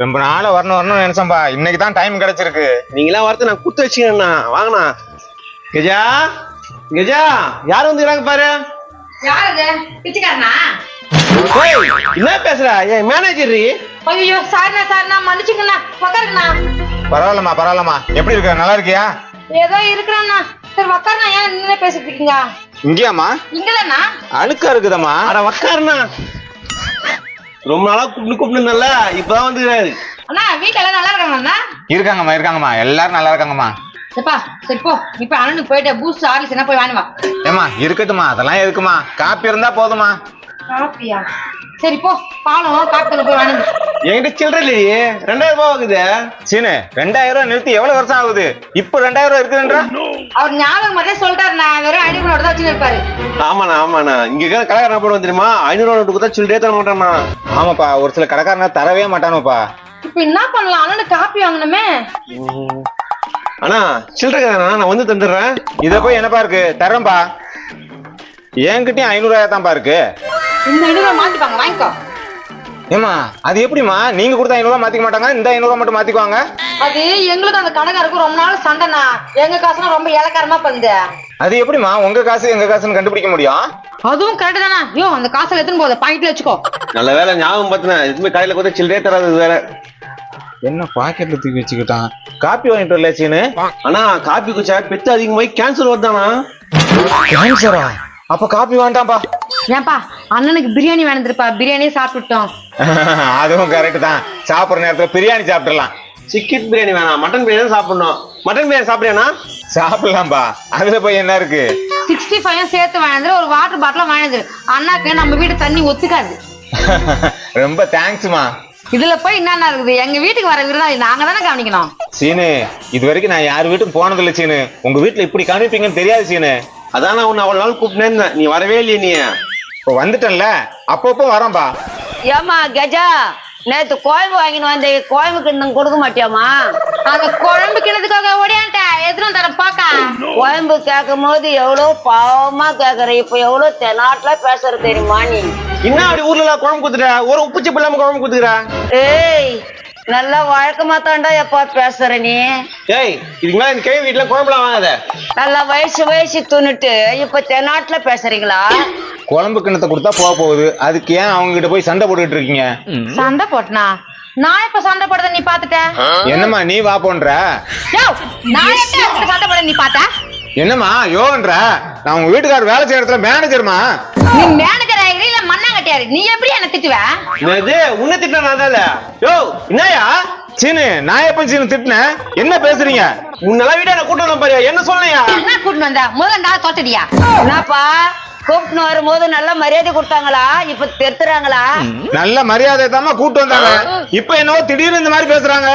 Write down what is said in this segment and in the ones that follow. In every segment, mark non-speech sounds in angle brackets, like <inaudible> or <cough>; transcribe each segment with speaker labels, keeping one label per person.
Speaker 1: ரொம்ப நாளா வரணும் வரணும்னு நினைச்சேன்பா. இன்னைக்கு தான் டைம் கிடைச்சிருக்கு.
Speaker 2: நீங்களாம் வரது நான் கொடுத்து வச்சுக்கண்ணா வாங்கண்ணா. கஜா கஜா யார் வந்துக்கிறாங்க பாரு?
Speaker 3: யாரு பிச்சைக்காரனா?
Speaker 2: என்ன பேசுற? என் மேனேஜர்
Speaker 3: ஐயோ சாரிண்ணா சாரிண்ணா மன்னிச்சுக்கண்ணா உக்காருங்கண்ணா.
Speaker 1: பரவாயில்லம்மா பரவாயில்லம்மா. எப்படி இருக்க? நல்லா இருக்கியா?
Speaker 3: ஏதோ இருக்கிறேண்ணா. சரி உக்காருண்ணா. ஏன் நின்று பேசிட்டு இருக்கீங்க?
Speaker 1: இங்கேயாம்மா.
Speaker 3: இங்கதாண்ணா.
Speaker 1: அழுக்கா இருக்குதம்மா.
Speaker 2: அட உக்காருண்ணா. ரொம்ப நாளா கூப்பிட்டு கூப்பிட்டுருந்தல இப்பதான் வந்துக்கிறாரு.
Speaker 3: அண்ணா வீட்டுல எல்லாம் நல்லா இருக்காங்கண்ணா
Speaker 1: இருக்காங்கம்மா இருக்காங்கம்மா. எல்லாரும் நல்லா இருக்காங்கம்மா.
Speaker 3: சரிப்பா சரி போ. இப்ப அண்ணனுக்கு போயிட்டு பூஸ்ட் ஹார்லிக்ஸ் என்ன போய் வாங்கி வா.
Speaker 1: ஏம்மா இருக்கட்டுமா அதெல்லாம் எதுக்குமா காப்பி இருந்தா போதுமா
Speaker 3: காப்பியா? சரி போ. பாலம் காப்பில போய் வாங்கி
Speaker 2: என்கிட்ட சில்லற இல்லையே. ரெண்டாயிரம் ரூபாய் ஆகுது.
Speaker 1: சீனு ரெண்டாயிரம் ரூபாய் நிறுத்தி எவ்வளவு வருஷம் ஆகுது? இப்ப ரெண்டாயிரம் ரூபாய் இருக்குதுன்றா?
Speaker 3: அவர் ஞாபகம் மட்டும் சொல்லிட்டாருண்ணா. வெறும் ஐநூறு தான் வச்சுன்னு இருப்பாரு
Speaker 2: ஆமாண்ணா ஆமாண்ணா. இங்க இருக்கிற கடைக்காரன் பண்ணுவோம் தெரியுமா ஐநூறு ரூபா நோட்டு கொடுத்தா சொல்லிட்டே தர மாட்டானா
Speaker 1: ஆமாப்பா ஒரு சில கடைக்காரங்க தரவே மாட்டானுப்பா
Speaker 3: இப்ப என்ன பண்ணலாம்? அண்ணனுக்கு காப்பி வாங்கணுமே.
Speaker 2: அண்ணா சில்லறை கடைண்ணா நான் வந்து தந்துடுறேன்.
Speaker 1: இத போய் என்னப்பா இருக்கு? தரேன்பா என்கிட்டயும் ஐநூறு ரூபாய் தான்ப்பா இருக்கு.
Speaker 3: இந்த ஐநூறு மாத்திப்பாங்க வாங்கிக்கோ.
Speaker 1: ஏமா அது எப்படிமா நீங்க கொடுத்த ஐநூறு ரூபாய் மாத்திக்க மாட்டாங்க இந்த ஐநூறு ரூபாய் மட்டும் மாத்திக்குவாங்க?
Speaker 3: அது எங்களுக்கு அந்த கடைக்காரருக்கு ரொம்ப நாள் சண்டைண்ணா. எங்க காசுனா ரொம்ப இலக்காரமா பண்ணுது.
Speaker 1: அது எப்படிமா உங்க காசு எங்க காசுன்னு கண்டுபிடிக்க முடியும்?
Speaker 3: அதுவும் கரெக்ட் தானே? ஐயோ அந்த காசுல எத்தனை போகுது பாக்கெட்ல வச்சுக்கோ.
Speaker 2: நல்ல வேலை ஞாபகம் பார்த்தினா எதுவுமே கடையில கொடுத்தா சில்லறையே தராது வேற.
Speaker 1: என்ன பாக்கெட்ல தூக்கி வச்சுக்கிட்டான்? காப்பி வாங்கிட்டு வரல சீனு?
Speaker 2: அண்ணா காப்பி குச்சா பெத்து அதிகமாகி கேன்சர் வருதாண்ணா?
Speaker 1: கேன்சரா அப்ப காப்பி வேண்டாம்ப்பா
Speaker 3: ஏன்பா அண்ணனுக்கு பிரியாணி வேணுதுப்பா பிரியாணியே சாப்பிட்டுட்டோம். <laughs>
Speaker 1: அதுவும் கரெக்ட் தான். சாப்பிடுற நேரத்துல பிரியாணி சாப்பிட்டுறலாம்.
Speaker 2: சிக்கன் பிரியாணி வேணாம். மட்டன் பிரியாணி தான் சாப்பிடணும். மட்டன் பிரியாணி சாப்பிடுறியாண்ணா
Speaker 1: சாப்பிடலாம்பா. அதுல போய் என்ன இருக்கு?
Speaker 3: சிக்ஸ்டி ஃபைவ் சேர்த்து வாங்கினது ஒரு வாட்டர் பாட்டிலும் வாங்கினது. அண்ணாக்கு நம்ம வீட்டு தண்ணி ஒத்துக்காது. <laughs>
Speaker 1: ரொம்ப தேங்க்ஸ்மா
Speaker 3: இதுல போய் என்னென்ன இருக்குது? எங்க வீட்டுக்கு வர விருந்தாளி நாங்க தானே கவனிக்கணும்.
Speaker 1: சீனு இது வரைக்கும் நான் யார் வீட்டுக்கும் போனதில்லை சீனு. உங்க வீட்டுல இப்படி கவனிப்பீங்கன்னு தெரியாது சீனு.
Speaker 2: அதான் நான் உன்னை அவ்வளவு நாள் கூப்பிட்டே இருந்தேன். நீ வரவே இல்லையே நீ.
Speaker 1: இப்போ வந்துட்டேன்ல அப்பப்போ வரேன்பா
Speaker 4: ஏமா கஜா நேத்து கோயம்பு வாங்கின்னு வந்த கோயம்புக்கு இன்னும் கொடுக்க மாட்டியாமா
Speaker 3: அந்த குழம்பு கிணத்துக்காக ஓடியான்ட்டேன் எத்தனை தர பாக்க
Speaker 4: கோயம்பு கேட்கும் போது எவ்வளவு பாவமா கேக்குற. இப்ப எவ்வளவு தெனாட்டுல பேசுற தெரியுமா நீ?
Speaker 2: என்ன அப்படி ஊர்ல குழம்பு குத்துற? ஒரு உப்பு சிப்பு இல்லாம குழம்பு குத்துக்கிற
Speaker 4: ஏய் நல்லா வழக்கமா தாண்டா எப்பா பேசுற நீ?
Speaker 2: ஏய் இதுக்கு மேல இந்த கேள்வி வீட்டுல குழம்புலாம் வாங்காத.
Speaker 4: நல்லா வயசு வயசு துணுட்டு இப்ப தெனாட்டுல பேசுறீங்களா?
Speaker 1: குழம்பு கிண்ணத்தை கொடுத்தா போக போகுது. அதுக்கு ஏன் அவங்க கிட்ட போய் சண்டை போட்டுக்கிட்டு இருக்கீங்க?
Speaker 3: சண்டை போட்டனா? நான் இப்ப சண்டை போடுறத நீ பாத்துட்ட
Speaker 1: என்னம்மா நீ வா போன்ற.
Speaker 3: யோ, நான் எப்ப சண்டை போட நீ பாத்த
Speaker 1: என்னம்மா யோன்ற நான் உங்க வீட்டுக்காரர் வேலை செய்யற இடத்துல மேனேஜர்மா
Speaker 3: நீ மேனேஜர் ஆகிறீ இல்ல மண்ணாங்கட்டியாரு நீ எப்படி என்ன திட்டுவ
Speaker 2: என்னது? உன்னை திட்ட நான் தான் யோ என்னயா
Speaker 1: சீனு நான் எப்ப சீனு திட்டினேன் என்ன பேசுறீங்க?
Speaker 2: உன்னெல்லாம் வீட்டை நான் கூட்டு வந்தேன் பாரு என்ன சொன்னையா?
Speaker 3: என்ன கூட்டிட்டு வந்த? முதல்ல நான் தோட்டடியா
Speaker 4: என்னப்பா கூப்பிட்டு வரும்போது நல்ல மரியாதை கொடுத்தாங்களா? இப்ப தெருத்துறாங்களா
Speaker 1: நல்ல மரியாதை தாம்மா கூட்டு வந்தாங்க. இப்ப என்னவோ திடீர்னு இந்த மாதிரி பேசுறாங்க.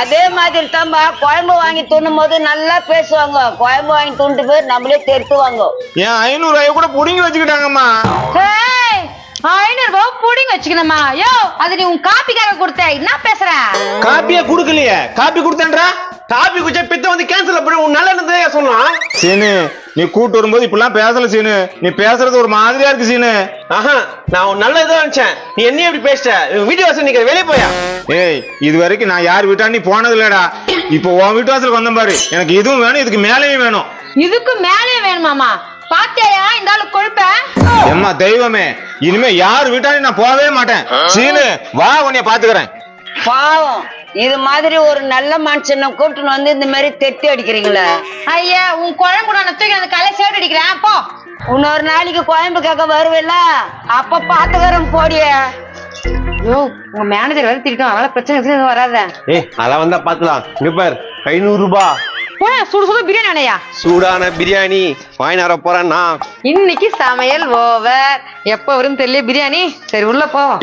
Speaker 4: அதே மாதிரி தான்பா குழம்பு வாங்கி துண்ணும் போது நல்லா பேசுவாங்க. குழம்பு வாங்கி துண்டு போய் நம்மளே தெருத்துவாங்க.
Speaker 1: என் ஐநூறு ரூபாய் கூட புடுங்கி வச்சுக்கிட்டாங்கம்மா.
Speaker 3: ஐநூறு ரூபாய் புடிங்க வச்சுக்கணுமா? யோ அது நீ உன் காப்பிக்கார கொடுத்த. என்ன பேசுற?
Speaker 1: காப்பியே குடுக்கலையே. காப்பி கொடுத்தேன்றா?
Speaker 2: காப்பி குச்சா பித்த வந்து கேன்சல் பண்ணி உன் நல்ல இருந்ததே சொன்னான்.
Speaker 1: சீனு நீ கூட்டு வரும்போது இப்படிலாம் பேசல சீனு. நீ பேசுறது ஒரு மாதிரியா இருக்கு சீனு.
Speaker 2: ஆஹா நான் உன் நல்ல இதாக நினைச்சேன். நீ என்ன எப்படி பேசிட்ட வீட்டு வாசல் நிக்கிற வெளியே போயா?
Speaker 1: ஏய் இது வரைக்கும் நான் யார் வீட்டா நீ போனது இல்லடா இப்போ உன் வீட்டு வாசலுக்கு வந்த பாரு. எனக்கு இதுவும் வேணும் இதுக்கு மேலேயும் வேணும்.
Speaker 3: இதுக்கு மேலே வேணுமாமா பாத்தியா இந்த ஆளு கொழுப்ப.
Speaker 1: எம்மா தெய்வமே. இனிமே யார் வீட்டாலும் நான் போகவே மாட்டேன். சீனு வா உன்னைய பாத்துக்கிறேன்
Speaker 4: பாவம். இது மாதிரி ஒரு நல்ல மனுஷனை கூப்பிட்டுன்னு வந்து இந்த மாதிரி தெட்டி அடிக்கிறீங்களே.
Speaker 3: ஐயா உன் குழம்பு நான் தூக்கி அந்த கலை சேடு அடிக்கிறேன். போ.
Speaker 4: இன்னொரு நாளைக்கு கோயம்பு கேட்க வருவில்ல? அப்ப பாத்துக்கிறேன் போடிய.
Speaker 3: ஐயோ உங்க மேனேஜர் வேற திட்டம் அதனால பிரச்சனை எதுவும் வராத.
Speaker 2: ஏய் அதெல்லாம் வந்தா பாத்துலாம் இங்க பார் ஐநூறு ரூபாய்
Speaker 3: போன சுடு சுடு பிரியாணி அணையா?
Speaker 2: சூடான பிரியாணி வாங்கி வர போறேன்னா
Speaker 3: இன்னைக்கு சமையல் ஓவர். எப்ப வரும் தெரியல பிரியாணி. சரி உள்ள போவோம்